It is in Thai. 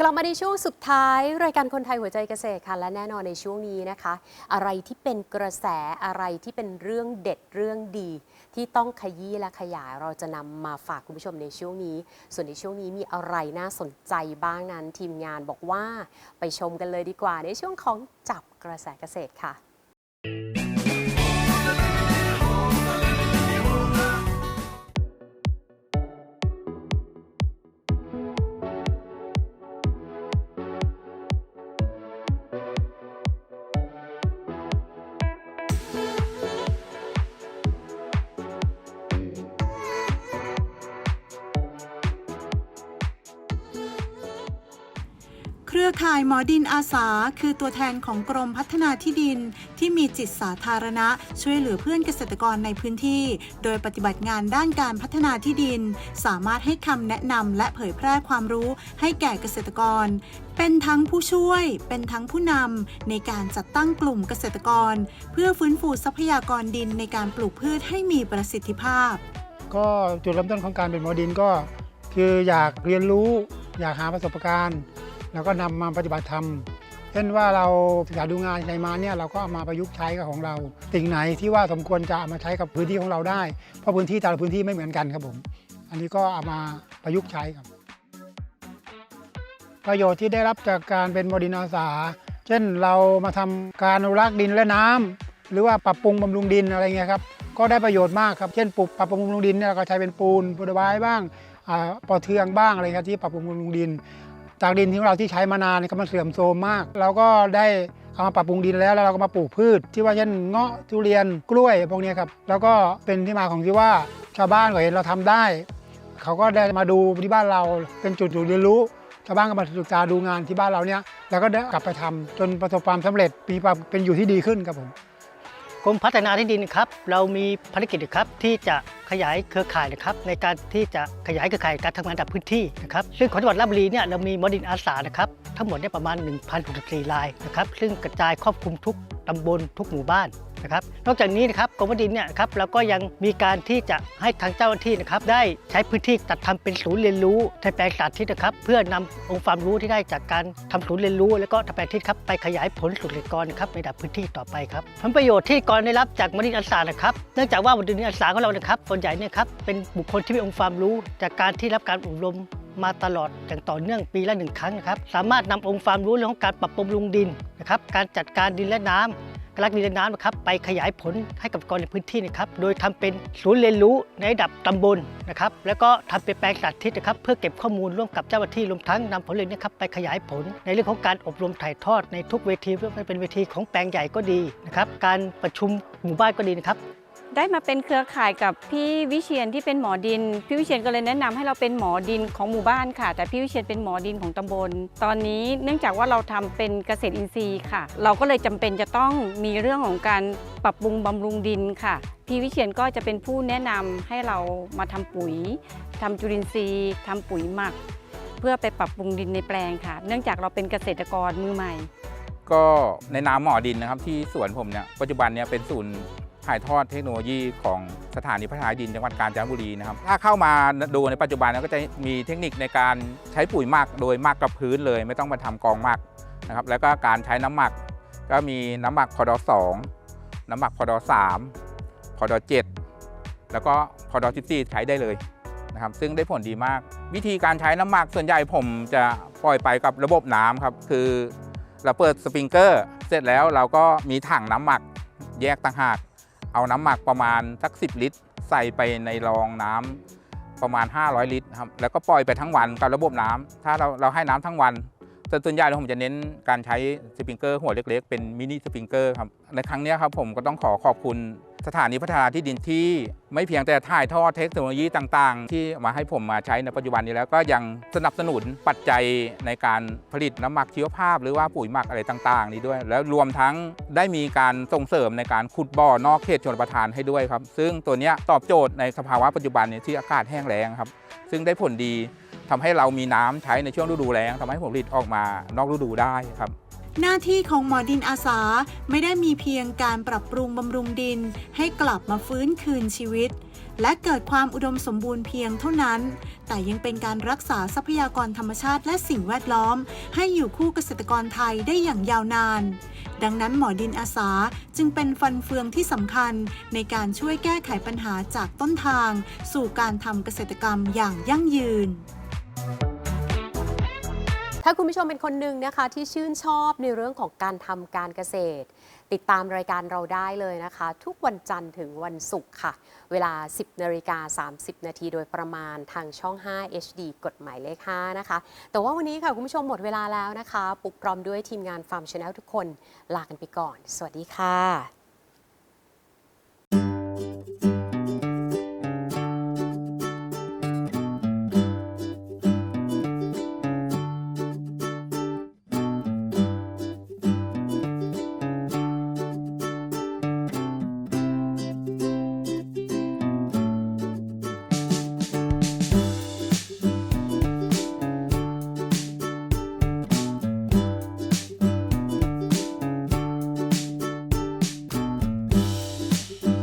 กลับมาในช่วงสุดท้าย รายการคนไทยหัวใจเกษตรค่ะ และแน่นอนในช่วงนี้นะคะ อะไรที่เป็นกระแสอะไรที่เป็นเรื่องเด็ดเรื่องดี ที่ต้องขยี้และขยายเราจะนำมาฝากคุณผู้ชมในช่วงนี้ ส่วนในช่วงนี้มีอะไรน่าสนใจบ้างนั้น ทีมงานบอกว่าไปชมกันเลยดีกว่าในช่วงของจับกระแสเกษตรค่ะ รือข่ายหมอดินอาสา คือตัวแทนของกรมพัฒนาที่ดิน ที่มีจิตสาธารณะ ช่วยเหลือเพื่อนเกษตรกรในพื้นที่ โดยปฏิบัติงานด้านการพัฒนาที่ดิน สามารถให้คำแนะนำและเผยแพร่ความรู้ให้แก่เกษตรกร เป็นทั้งผู้ช่วย เป็นทั้งผู้นำในการจัดตั้งกลุ่มเกษตรกร เพื่อฟื้นฟูทรัพยากรดินในการปลูกพืชให้มีประสิทธิภาพ ก็จุดเริ่มต้นของการเป็นหมอดินก็ คืออยากเรียนรู้ อยากหาประสบการณ์ แล้วก็นำมาปฏิบัติธรรม เช่นว่าเราศึกษาดูงานอะไรมาเนี่ยเราก็เอามาประยุกต์ใช้กับของเราสิ่งไหนที่ว่าสมควรจะเอามาใช้กับพื้นที่ของเราได้ เพราะพื้นที่แต่ละพื้นที่ไม่เหมือนกันครับผม อันนี้ก็เอามาประยุกต์ใช้ครับ ประโยชน์ที่ได้รับจากการเป็นหมอดินอาสา เช่นเรามาทำการอนุรักษ์ดินและน้ำหรือว่าปรับปรุงบำรุงดินอะไรเงี้ยครับก็ได้ประโยชน์มากครับ เช่นปลูกปรับปรุงบำรุงดินเนี่ยเราก็ใช้เป็นปูนปูนไม้บ้างปอเทืองบ้างอะไรครับที่ปรับปรุงบำรุงดิน จากดินที่เราที่ใช้มานานนี่ก็มันเสื่อมโทรมมาก เราก็ได้เอามาปรับปรุงดินแล้วแล้วเราก็มาปลูกพืช ที่ว่าเช่นเงาะทุเรียนกล้วยพวกนี้ครับแล้วก็เป็นที่มาของที่ว่าชาวบ้านก็เห็นเราทำได้ เขาก็ได้มาดูที่บ้านเราเป็นจุดเรียนรู้ชาวบ้านก็มาศึกษาดูงานที่บ้านเราเนี่ยแล้วก็ได้กลับไปทำจนประสบความสำเร็จมีความเป็นอยู่ที่ดีขึ้นครับผมกรมพัฒนาที่ดินครับ เรามีภารกิจครับที่จะ ขยายเครือข่ายนะครับในการที่จะขยายเครือข่ายการทำงานดับพื้นที่นะครับซึ่งของจังหวัดราชบุรีเนี่ยเรามีมอดินอาสานะครับทั้งหมดเนี่ยประมาณ1,064รายนะครับซึ่งกระจายครอบคลุมทุกตำบลทุกหมู่บ้าน นะครับ นอกจากนี้นะครับกรมดินเนี่ยครับเราก็ยังมีการที่จะให้ทางเจ้าหน้าที่นะครับ ได้ใช้พื้นที่จัดทำเป็นศูนย์เรียนรู้ในแปลงสาธิตนะครับ เพื่อนำองค์ความรู้ที่ได้จากการทำศูนย์เรียนรู้ แล้วก็ทำแปลงสาธิตครับไปขยายผลสู่เกษตรกรนะครับในระดับพื้นที่ต่อไปครับผลประโยชน์ที่กรได้รับจากมดินอาสานะครับเนื่องจากว่ามดินอาสาของเรานะครับส่วนใหญ่เนี่ยครับเป็นบุคคลที่มีองค์ความรู้ จากการที่รับการอบรมมาตลอดอย่างต่อเนื่องปีละหนึ่งครั้งนะครับ สามารถนำองค์ความรู้เรื่องของการปรับปรุงดินนะครับ การจัดการดินและน้ำก รักดินและน้ำนะครับไปขยายผลให้กับกรในพื้นที่นะครับโดยทำเป็นศูนย์เรียนรู้ในระดับตำบลนะครับแล้วก็ทำเป็นแปลงสาธิตนะครับเพื่อเก็บข้อมูลร่วมกับเจ้าหน้าที่รวมทั้งนำผลเรียนนะครับไปขยายผล ในเรื่องของการอบรมถ่ายทอดในทุกเวทีไม่ว่าเป็นเวทีของแปลงใหญ่ก็ดีนะครับการประชุมหมู่บ้านก็ดีนะครับ ได้มาเป็นเครือข่ายกับพี่วิเชียนที่เป็นหมอดิน พี่วิเชียนก็เลยแนะนำให้เราเป็นหมอดินของหมู่บ้านค่ะ แต่พี่วิเชียนเป็นหมอดินของตำบล ตอนนี้เนื่องจากว่าเราทำเป็นเกษตรอินทรีย์ค่ะ เราก็เลยจำเป็นจะต้องมีเรื่องของการปรับปรุงบำรุงดินค่ะ พี่วิเชียนก็จะเป็นผู้แนะนำให้เรามาทำปุ๋ยทำจุลินทรีย์ทำปุ๋ยหมัก เพื่อไปปรับปรุงดินในแปลงค่ะ เนื่องจากเราเป็นเกษตรกรมือใหม่ ก็ในนามหมอดินนะครับที่สวนผมเนี่ยปัจจุบันเนี่ยเป็นศูนย์ ถ่ายทอดเทคโนโลยีของสถานีพัฒนาดินจังหวัดกาญจนบุรีนะครับถ้าเข้ามาดูในปัจจุบันก็จะมีเทคนิคในการใช้ปุ๋ยหมักโดยหมักกับพื้นเลย ไม่ต้องมาทำกองหมักนะครับแล้วก็การใช้น้ำหมัก ก็มีน้ำหมักพอดอ2น้ำหมักพอดอ3พอดอ7แล้วก็พอดอ14ใช้ได้เลยนะครับซึ่งได้ผลดีมาก วิธีการใช้น้ำหมักส่วนใหญ่ผมจะปล่อยไปกับระบบน้ำครับคือเราเปิดสปริงเกอร์ เสร็จแล้วเราก็มีถังน้ำหมักแยกต่างหาก เอาน้ำหมักประมาณสัก 10 ลิตร ใส่ไปในรองน้ำประมาณ 500 ลิตรครับแล้วก็ปล่อยไปทั้งวันกับระบบน้ำถ้าเราเราให้น้ำทั้งวันแต่ส่วนใหญ่แล้วผมจะเน้นการใช้สปริงเกอร์หัวเล็ก ๆ เป็นมินิสปริงเกอร์ครับในครั้งนี้ครับผมก็ต้องขอขอบคุณ สถานีพัฒนาที่ดินที่ไม่เพียงแต่ถ่ายทอดเทคโนโลยีต่างๆ ที่มาให้ผมมาใช้ในปัจจุบันนี้แล้วก็ยังสนับสนุนปัจจัยในการผลิตน้ำหมักชีวภาพ หรือว่าปุ๋ยหมักอะไรต่างๆ นี้ด้วย แล้วรวมทั้งได้มีการส่งเสริมในการขุดบ่อนอกเขตชนประทานให้ด้วยครับ ซึ่งตัวนี้ตอบโจทย์ในสภาวะปัจจุบันนี่ยที่อากาศแห้งแล้งครับ ซึ่งได้ผลดีทำให้เรามีน้ำใช้ในช่วงฤดูแล้งทำให้ผลผลิตออกมานอกฤดูได้ครับ หน้าที่ของหมอดินอาสาไม่ได้มีเพียงการปรับปรุงบำรุงดินให้กลับมาฟื้นคืนชีวิต และเกิดความอุดมสมบูรณ์เพียงเท่านั้น แต่ยังเป็นการรักษาทรัพยากรธรรมชาติและสิ่งแวดล้อม ให้อยู่คู่เกษตรกรไทยได้อย่างยาวนาน ดังนั้นหมอดินอาสาจึงเป็นฟันเฟืองที่สำคัญในการช่วยแก้ไขปัญหาจากต้นทาง สู่การทำเกษตรกรรมอย่างยั่งยืน ถ้าคุณผู้ชมเป็นคนหนึ่งนะคะ ที่ชื่นชอบในเรื่องของการทำการเกษตร ติดตามรายการเราได้เลยนะคะ ทุกวันจันทร์ถึงวันศุกร์ค่ะ เวลา 10นาฬิกา30 นาทีโดยประมาณทางช่อง 5 HD กฎหมายเลข 5 นะคะ แต่ว่าวันนี้ค่ะ คุณผู้ชมหมดเวลาแล้วนะคะ ปุกพร้อมด้วยทีมงานฟาร์มชาแนลทุกคน ลากันไปก่อน สวัสดีค่ะ